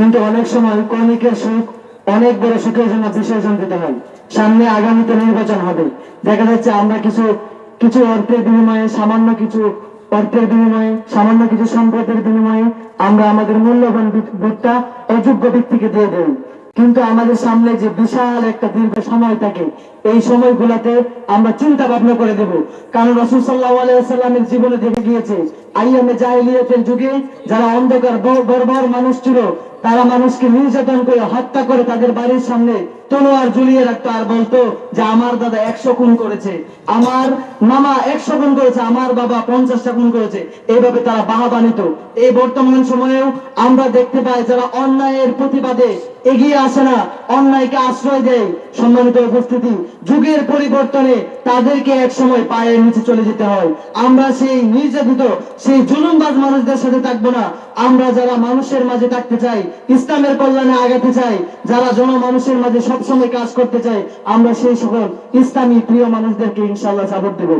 কিন্তু অনেক সময় কর্মীকের সুখ, অনেক বড় সুখের জন্য বিসর্জন দিতে হয়। সামনে আগামীতে নির্বাচন হবে। দেখা যাচ্ছে আমরা কিছু কিছু অর্থের বিনিময়ে, সামান্য কিছু অর্থের বিনিময়ে, সামান্য কিছু সম্পদের বিনিময়ে আমরা আমাদের মূল্যবান ভোট- ভোটটা অযোগ্য ব্যক্তিকে দিয়ে দেই। কিন্তু আমাদের সামনে যে বিশাল একটা দীর্ঘ সময় থাকে, এই সময়গুলোতে আমরা চিন্তা ভাবনা করে দেব। কারণ রসুল সাল্লাহ আলাইসাল্লামের জীবনে দেখে গিয়েছে, আইয়ামে জাহিলিয়াতের যুগে যারা অন্ধকার বর্বর মানুষ ছিল তারা মানুষকে নির্যাতন করে হত্যা করে তাদের বাড়ির সামনে তলোয়ার ঝুলিয়ে রাখতো আর বলতো যে আমার দাদা একশো খুন করেছে, আমার মামা একশো খুন করেছে, আমার বাবা পঞ্চাশটা খুন করেছে। এইভাবে তারা বাহাবা নিত। এই বর্তমান সময়েও আমরা দেখতে পাই যারা অন্যায়ের প্রতিবাদে এগিয়ে আসে না, অন্যায়কে আশ্রয় দেয়। সম্মানিত উপস্থিতি, যুগের পরিবর্তনে তাদেরকে এক সময় পায়ের নিচে চলে যেতে হয়। আমরা সেই নির্যাতিত, সেই জুলুমবাজ মানুষদের সাথে থাকব না। আমরা যারা মানুষের মাঝে থাকতে চাই, ইসলামের কল্যাণে আগাতে চাই, যারা জনমানুষের মাঝে সবসময় কাজ করতে চাই আমরা সেই সকল ইসলামী প্রিয় মানুষদেরকে ইনশাল্লাহ সাপোর্ট দেবো।